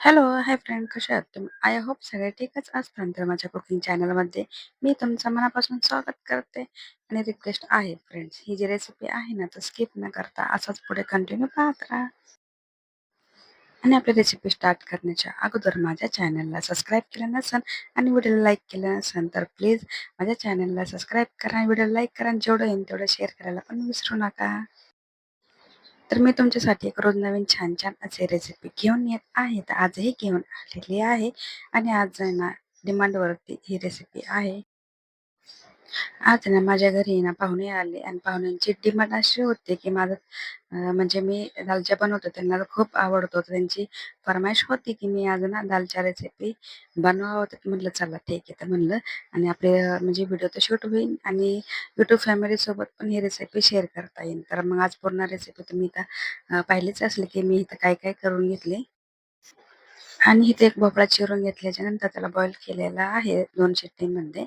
Hello, hi friend कसे आहात तुम्ही? आय होप सगळे ठीकच असतात. तर माझ्या कुकिंग चॅनलमध्ये मी तुमचं मनापासून स्वागत करते आणि रिक्वेस्ट आहे फ्रेंड्स, ही जी रेसिपी आहे ना, तर स्किप न करता असंच पुढे कंटिन्यू पाहत राहा. आणि आपली रेसिपी स्टार्ट करण्याच्या अगोदर माझ्या चॅनलला सबस्क्राईब केलं नसेल आणि व्हिडिओला लाईक केलं नसेल तर प्लीज माझ्या चॅनलला सबस्क्राईब करा, व्हिडिओ लाईक करा आणि जेवढं येईल तेवढं शेअर करायला पण विसरू नका. तर मी तुमच्यासाठी एक रोज नवीन छान छान असे रेसिपी घेऊन येत आहे. तर आजही घेऊन आलेली आहे आणि आज आहे ना डिमांडवरती ही रेसिपी आहे. आज ना माझ्या घरी ना पाहुणे आले आणि पाहुण्यांची डिमांड अशी होती की माझं अं, म्हणजे मी दालच्या बनवतो त्यांना खूप आवडतो. तर त्यांची फरमाईश होती की मी आज ना दालच्या रेसिपी बनवावं. तर म्हटलं चला ठीक आहे. तर म्हणलं आणि आपले अं, म्हणजे व्हिडिओ तर शूट होईल आणि यूट्यूब फॅमिलीसोबत पण ही रेसिपी शेअर करता येईल. तर मग आज पूर्ण रेसिपी तुम्ही इथं अं, पाहिलीच असली की मी इथं काय काय करून घेतले. आणि इथे एक भोपळा चिरून घेतल्याच्या नंतर त्याला बॉईल केलेला आहे 2 शिट्टीमध्ये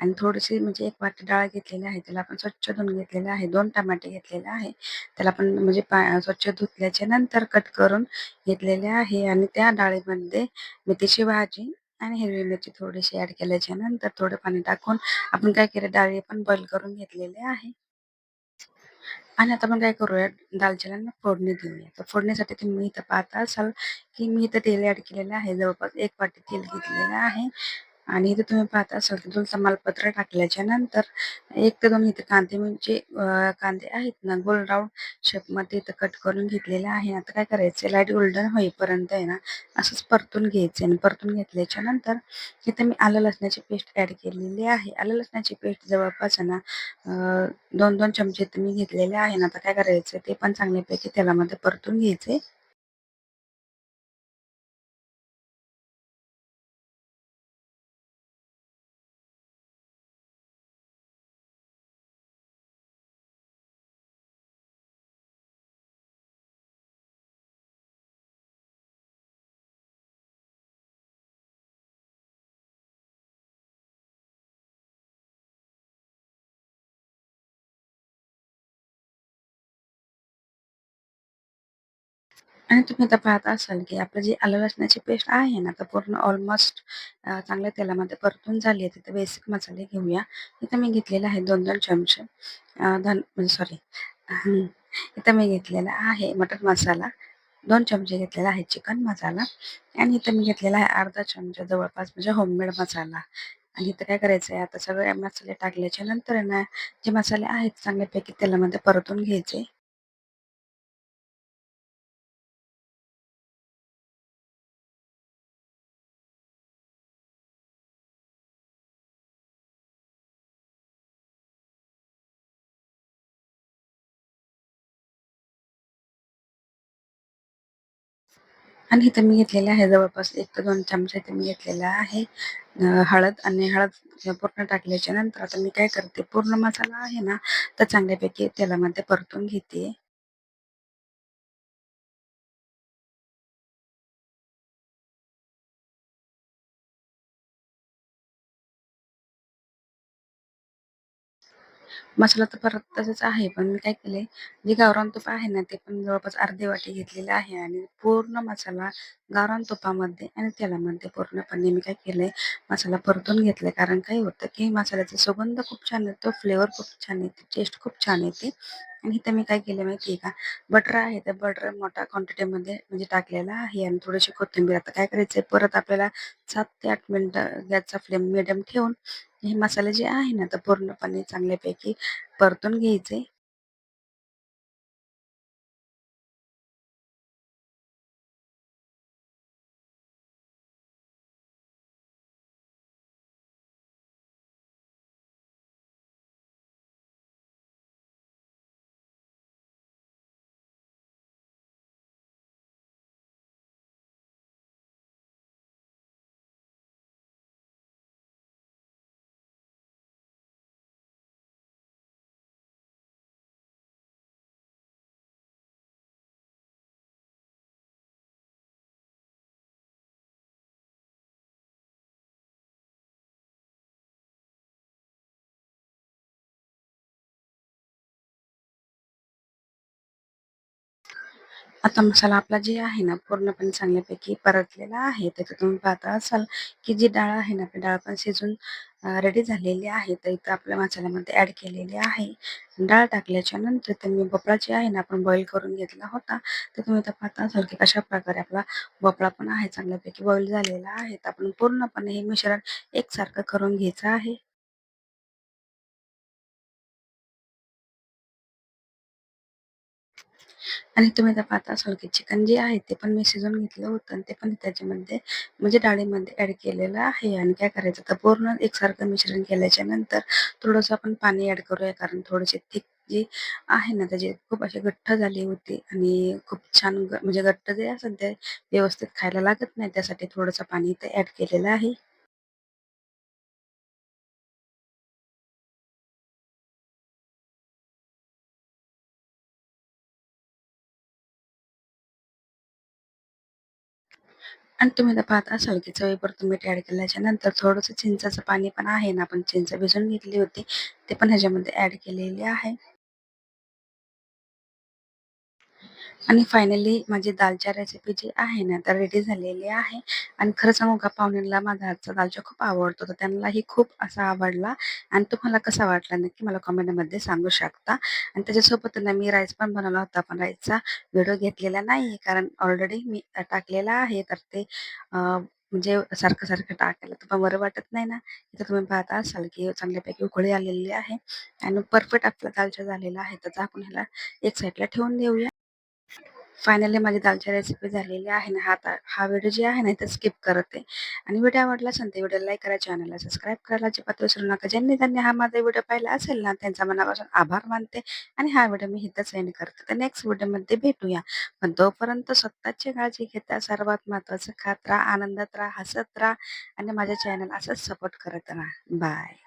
आणि थोडीशी म्हणजे एक वाटी डाळ घेतलेली आहे. त्याला आपण स्वच्छ धुवून घेतलेला आहे. दोन टमाटे घेतलेले आहे. त्याला आपण म्हणजे पा स्वच्छ धुतल्याच्या नंतर कट करून घेतलेले आहे आणि त्या डाळीमध्ये मेथीची भाजी आणि हिरवी मिरची थोडीशी ऍड केल्याच्यानंतर थोडं पाणी टाकून आपण काय केलं डाळी पण बॉईल करून घेतलेले आहे. आणि आता आपण काय करूया दालचिनीला फोडणी देऊया. तर फोडणीसाठी तुम्ही इथं पाहता असाल, की मी इथं तेल ॲड केलेलं आहे. जवळपास एक वाटी तेल घेतलेलं आहे. आणि इथे तुम्ही पाहत असाल की दोन समालपत्र टाकल्याच्या नंतर एक ते दोन इथे कांदे म्हणजे कांदे आहेत ना गोल राऊंड शेपमध्ये इथं कट करून घेतलेले आहे. आता काय करायचं लाइट गोल्डन होईपर्यंत आहे ना असंच परतून घ्यायचं आणि परतून घेतल्याच्या नंतर इथे मी आलं लसणाची पेस्ट ॲड केलेली आहे. आलं लसणाची पेस्ट जवळपास ना दोन दोन चमचे तुम्ही घेतलेले आहे ना, आता काय करायचं ते पण चांगल्यापैकी तेलामध्ये परतून घ्यायचे. आणि तुम्ही आता पाहत असाल, की आपलं जी आलं लसणाची पेस्ट आहे ना, तर पूर्ण ऑलमोस्ट चांगल्या तेलामध्ये परतून झाली आहे. तिथे बेसिक मसाले घेऊया. इथं मी घेतलेला आहे 2-2 चमचे धन म्हणजे सॉरी इथं मी घेतलेला आहे मटन मसाला, दोन चमचे घेतलेला आहे चिकन मसाला आणि इथं मी घेतलेला आहे अर्धा चमचा जवळपास म्हणजे होममेड मसाला. आणि इथं काय करायचं आहे, आता सगळे मसाले टाकल्याच्या नंतर ना, जे मसाले आहेत चांगल्यापैकी तेलामध्ये परतून घ्यायचे. आणि इथं मी घेतलेलं आहे जवळपास एक ते दोन चमचा इथे मी घेतलेला आहे हळद आणि हळद पूर्ण टाकल्याच्या नंतर आता मी काय करते, पूर्ण मसाला आहे ना, तर चांगल्यापैकी तेलामध्ये परतून घेते. मसाला तर परत तसंच आहे, पण मी काय केले, जे गावरान तूप आहे ना, ते पण जवळपास अर्धी वाटी घेतलेलं आहे आणि पूर्ण मसाला गावरान तुपामध्ये आणि तेलामध्ये पूर्णपणे मी काय केलंय, मसाला परतून घेतलाय. कारण काय होतं, की मसाल्याचा सुगंध खूप छान येतो, फ्लेवर खूप छान येते, टेस्ट खूप छान येते. आणि इथं मी काय केलं माहिती आहे का, बटर आहे, तर बटर मोठ्या क्वांटिटीमध्ये म्हणजे टाकलेला आहे आणि थोडीशी कोथिंबीर. आता काय करायचंय, परत आपल्याला सात ते आठ मिनटं गॅसचा फ्लेम मिडियम ठेवून हे मसाले जे आहे ना, तर पूर्णपणे चांगल्यापैकी परतून घ्यायचे. आता मसाला आपला जे आहे ना पूर्णपणे चांगल्यापैकी परतलेला आहे. तर तुम्ही पाहता असाल, की जी डाळ आहे ना, आपली डाळ पण शिजून रेडी झालेली आहे. तर इथं आपल्या मसाल्यामध्ये ॲड केलेली आहे. डाळ टाकल्याच्या नंतर तर मी भोपळा जे आहे ना, आपण बॉईल करून घेतला होता. तर तुम्ही इथं पाहता असाल, की कशाप्रकारे आपला भोपळा पण आहे चांगल्यापैकी बॉईल झालेला आहे. तर आपण पूर्णपणे हे मिश्रण एकसारखं करून घ्यायचं आहे. आणि तुम्ही आता पाहता असाल की चिकन जे आहे ते पण मी शिजवून घेतलं होतं आणि ते पण त्याच्यामध्ये म्हणजे डाळीमध्ये ॲड केलेलं आहे आणि काय करायचं तर पूर्ण एकसारखं मिश्रण केल्याच्यानंतर थोडंसं आपण पाणी ॲड करूया कारण थोडेसे थिक जी आहे ना त्याची खूप अशी घट्ट झाली होती आणि खूप छान म्हणजे घट्ट जे सध्या ते व्यवस्थित खायला लागत नाही त्यासाठी थोडंसं पाणी इथे ॲड केलेलं आहे. आणि तुम्ही आता पाहत असाल की चवीपुरतं तुम्ही ॲड केल्याच्यानंतर थोडंसं चिंचाचं पाणी पण आहे ना, आपण चिंच भिजवून घेतली होती, ते पण ह्याच्यामध्ये ॲड केलेले आहे. आणि फायनली माझी दालच्या रेसिपी जी आहे ना, तर रेडी झालेली आहे. आणि खरं सांगू का पाहुण्यांना माझा हातचा दालचा खूप आवडतो, तर त्यांनाही खूप असा आवडला. आणि तुम्हाला कसा वाटला नक्की मला कॉमेंटमध्ये सांगू शकता. आणि त्याच्यासोबत ना मी राईस पण बनवला होता, पण राईसचा व्हिडिओ घेतलेला नाही कारण ऑलरेडी मी टाकलेला आहे, तर ते म्हणजे सारखं-सारखं टाकायला तर पण बरं वाटत नाही ना. इथं तुम्ही पाहता असाल की चांगल्यापैकी उकळी आलेली आहे. आणि परफेक्ट आपला दालचा झालेला आहे, तर आपण ह्याला एक साईडला ठेवून देऊया. फायनली माझी दालची रेसिपी झालेली आहे ना. हा आता हा व्हिडिओ जे आहे ना, इथे स्किप करते आणि व्हिडिओ आवडला असेल तर व्हिडिओ लाईक करा, चॅनलला सबस्क्राईब करायला अजिबात विसरू नका. ज्यांनी त्यांनी हा माझा व्हिडिओ पाहिला असेल ना, त्यांचा मनापासून आभार मानते आणि हा व्हिडिओ मी इथंच एंड करते. तर नेक्स्ट व्हिडिओमध्ये भेटूया. पण तोपर्यंत स्वतःची काळजी घेता. सर्वात महत्त्वाचं खात राहा, आनंदात राहा, हसत राहा आणि माझ्या चॅनल असंच सपोर्ट करत राहा. बाय.